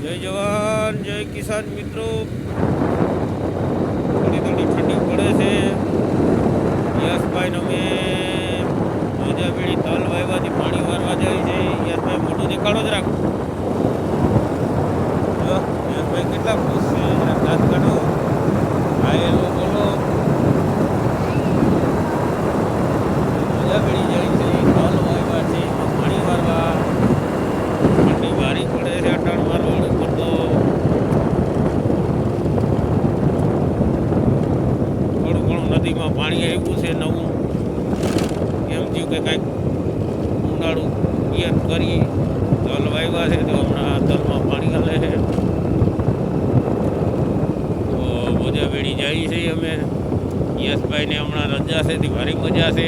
જય જવાન, જય કિસાન મિત્રો. થોડી થોડી ઠંડી પડે છે. યશભાઈ અમે મોજા બેડી તલ વાવ્યાથી પાણી વારવા જાય છે. યશભાઈ મોટું દેખાડો જ રાખ જો, યશભાઈ કેટલા ખુશ છે જરાક દાંત કાઢો હા એલો બોલો મોજા બેડી જાય છે તલ વાવ્યા છે પાણી વારવા ઠંડી ભારી પડે છે અટાણ મારવાડ ઉપર તો થોડું ઘણું નદીમાં પાણી આવ્યું છે નવું એમ થયું કે કાંઈક ઉનાળું પિયત કરી તલ વાવ્યા છે તો હમણાં તલમાં પાણી હાલે છે. તો મોજા વેડી જાય છે અમે. યશભાઈને હમણાં રજા છે, તે ભારી મજા છે.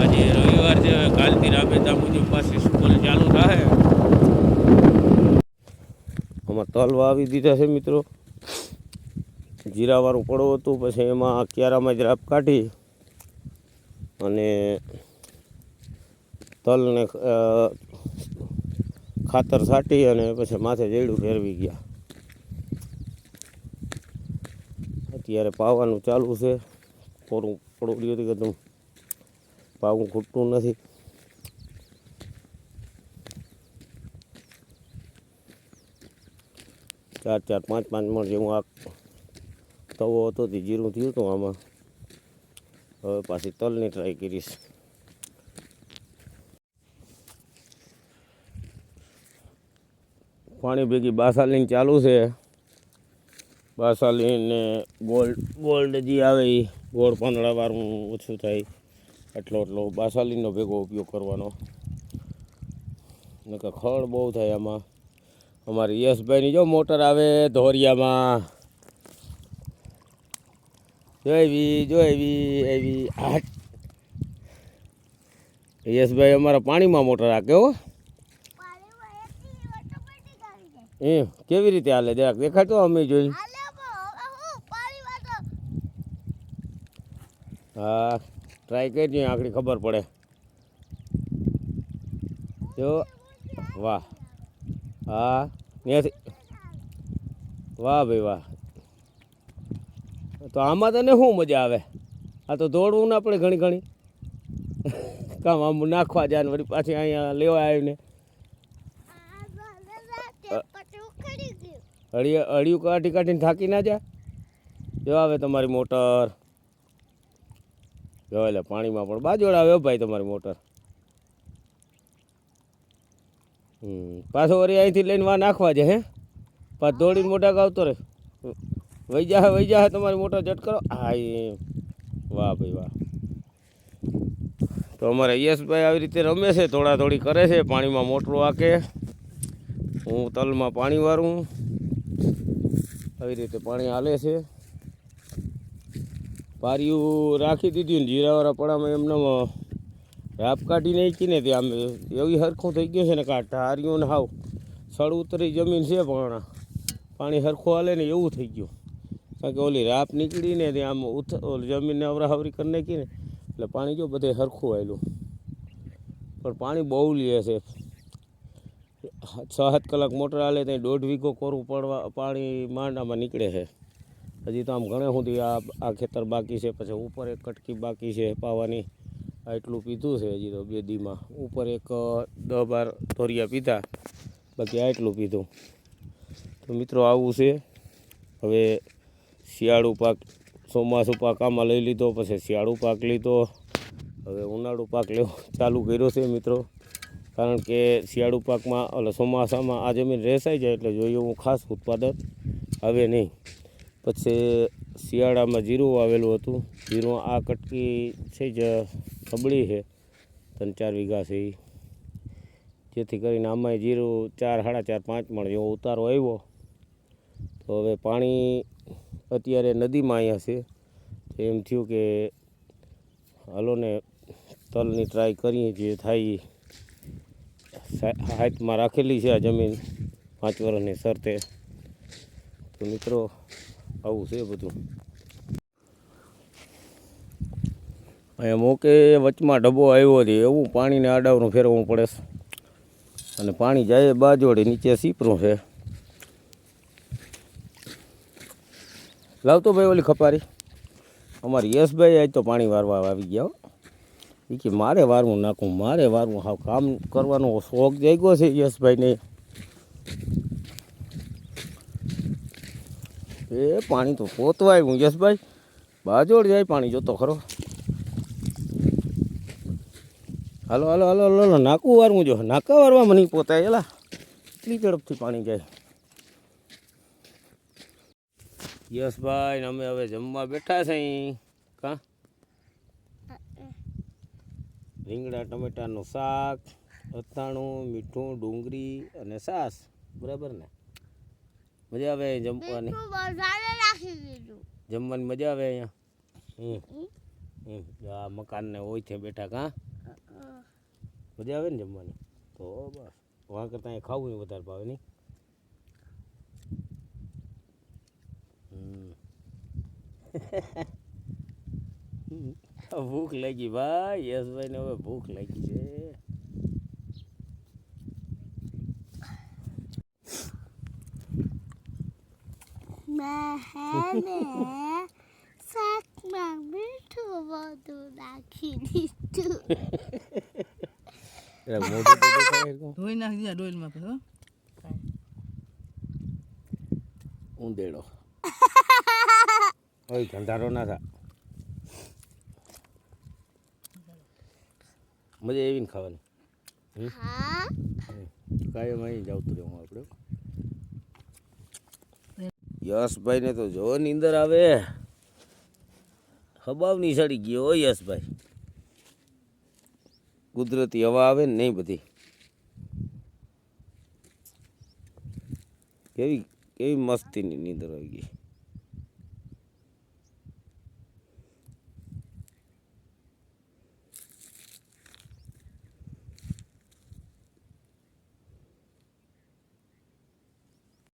આજે રવિવાર છે કાલથી રાબેતા મુજબ પાછી સ્કૂલ ચાલુ થાય. આમાં તલ વાવી દીધા છે મિત્રો. જીરાવાળું પડવું હતું, પછી એમાં ક્યારામાં જ રાપ કાઢી. અને તલને ખાતર છાંટી અને પછી માથે જેડું ફેરવી ગયા. અત્યારે પાવાનું ચાલુ છે. કોરું રહ્યું હતું કે તું પાવું ખૂટતું નથી. ચાર ચાર પાંચ પાંચ મણ જેવું આ તવો હતો તે જીરું થયું હતું આમાં. હવે પાછી તલની ટ્રાય કરીશ પાણી ભેગી બાસાલીન ચાલુ છે બાસાલીન ને ગોલ્ડ ગોલ્ડ જે આવે એ ગોળ પાંદડાવાળું ઓછું થાય એટલો એટલો બાસાલીનનો ભેગો ઉપયોગ કરવાનો નકર ખડ બહુ થાય આમાં અમારી યશભાઈની જો મોટર આવે ધોરિયામાં જોઈવી જોઈવી, એવી આ યશભાઈ અમારા પાણીમાં મોટર રાખે હો. એ કેવી રીતે હાલે? જરાક દેખાડતો અમે જોઈ હા ટ્રાય કરી આખરી ખબર પડે. જો, વાહ. હા વાહ ભાઈ, વાહ. તો આમાં તને શું મજા આવે? આ તો દોડવું ના પડે ઘણી ઘણી. કામ આમ નાખવા જાય વળી પાછી અહીંયા લેવા આવીને. અળી અળિયું કાઢી કાઢીને થાકી ના જા. જો આવે તમારી મોટર. જો એટલે પાણીમાં પણ બાજોડ આવે ભાઈ તમારી મોટર. હમ, પાછો વળી અહીંથી લઈને વા નાખવા છે હે. પાછ દોડીને મોટા આવતો રહે. વહી જા વહી જા તમારે મોટા જટ કરો. હા, એ વાહ ભાઈ, વાહ. તો અમારે યશભાઈ આવી રીતે રમે છે થોડા થોડી કરે છે, પાણીમાં મોટરું આકે હું તલમાં પાણી વારું. આવી રીતે પાણી હાલે છે. પારિયું રાખી દીધું ને જીરાવાળા પડામાં એમને રાપ કાઢી નાખી ને ત્યાં એવી હરખું થઈ ગયું છે ને કાં ઢારિયું ને હાવ સળ ઉતરી જમીન છે પણ પાણી હરખું હાલે ને એવું થઈ ગયું. કારણ કે ઓલી રાપ નીકળીને તે આમ ઉથ જમીનને અવરાહવરી કરી નાખીને એટલે પાણી જો બધે સરખું આવેલું પણ પાણી બહુ લે છે. છ સાત કલાક મોટર હાલે ત્યાં દોઢ વીઘો કોરું પડવા, પાણી માંડામાં નીકળે છે. હજી તો આમ ઘણે સુધી આ આ ખેતર બાકી છે, પછી ઉપર એક કટકી બાકી છે પાવાની. એટલું પીધું છે હજી તો બે દીમાં. ઉપર એક દહ બાર ધોરિયા પીધા. બાકી આ એટલું પીધું. તો મિત્રો આવું છે. હવે શિયાળુ પાક, ચોમાસું પાક આમાં લઈ લીધો, પછી શિયાળુ પાક લીધો. હવે ઉનાળુ પાક લેવો ચાલુ કર્યો છે મિત્રો. કારણ કે શિયાળુ પાકમાં, એટલે ચોમાસામાં આ જમીન રેસાઈ જાય એટલે જોઈએ હું ખાસ ઉત્પાદન આવે નહીં. પછી શિયાળામાં જીરું વાવેલું હતું. જીરું આ કટકી છે જ નબળી છે. ત્રણ ચાર વીઘા છે એ જેથી કરીને આમાંય જીરું ચાર, સાડા ચાર, પાંચ મણ જેવો ઉતારો આવ્યો. તો હવે પાણી અત્યારે નદીમાં અહીંયા છે. એમ થયું કે હાલો ને તલની ટ્રાય કરીએ જે થાય હાથમાં રાખેલી છે આ જમીન પાંચ વર્ષની શરતે. તો મિત્રો, આવું છે બધું. અહીંયા મોકે વચમાં ડબ્બો આવ્યો છે. એવું પાણીને આડાવનું ફેરવવું પડે. અને પાણી જાય બાજોડે નીચે સીપરું છે. લાવતો ભાઈ ઓલી ખપારી. અમારી યશભાઈ આજ તો પાણી વારવા આવી ગયા હો. કે મારે વારવું નાખું, મારે વારવું. હાવ કામ કરવાનો શોખ જાગ્યો છે યશભાઈને. એ પાણી તો પોતવાય હું, યશભાઈ. બાજોડ જાય પાણી જોતો ખરો. હાલો હાલો હાલો હાલો નાકું વારવું જો. નાકા વારવા મને પોતાય. એલા, એટલી ઝડપથી પાણી જાય. યશભાઈ ભાઈ અમે હવે જમવા બેઠા છે કા? રીંગણા ટમેટાનું શાક અથાણું મીઠું ડુંગળી અને સાસ બરાબર ને? મજા આવે જમવાની? જમવાની મજા આવે અહીંયા? આ મકાનને છે બેઠા કાં? મજા આવે ને જમવાની? તો બસ. વાં કરતાં અહીં ખાવું વધારે ભાવે નહીં. ભૂખ લાગી ભાઈ યશભાઈને હવે ભૂખ લાગી છે. ને શાકમાં મીઠું બધું નાખી દીધું. ધોઈ નાખી દીધા ડોઈલમાં પછી ઊંધેડો. ઓય ધંધારો ના થા. મજા એવી ને ખાવાની? કાયમ અહીં જ આવતું રહેવું આપણે. યશભાઈને તો જો નીંદર આવે. હબાવની સડી ગયો યશભાઈ. કુદરતી હવા આવે ને નહીં બધી. કેવી કેવી મસ્તીની નીંદર આવી ગઈ.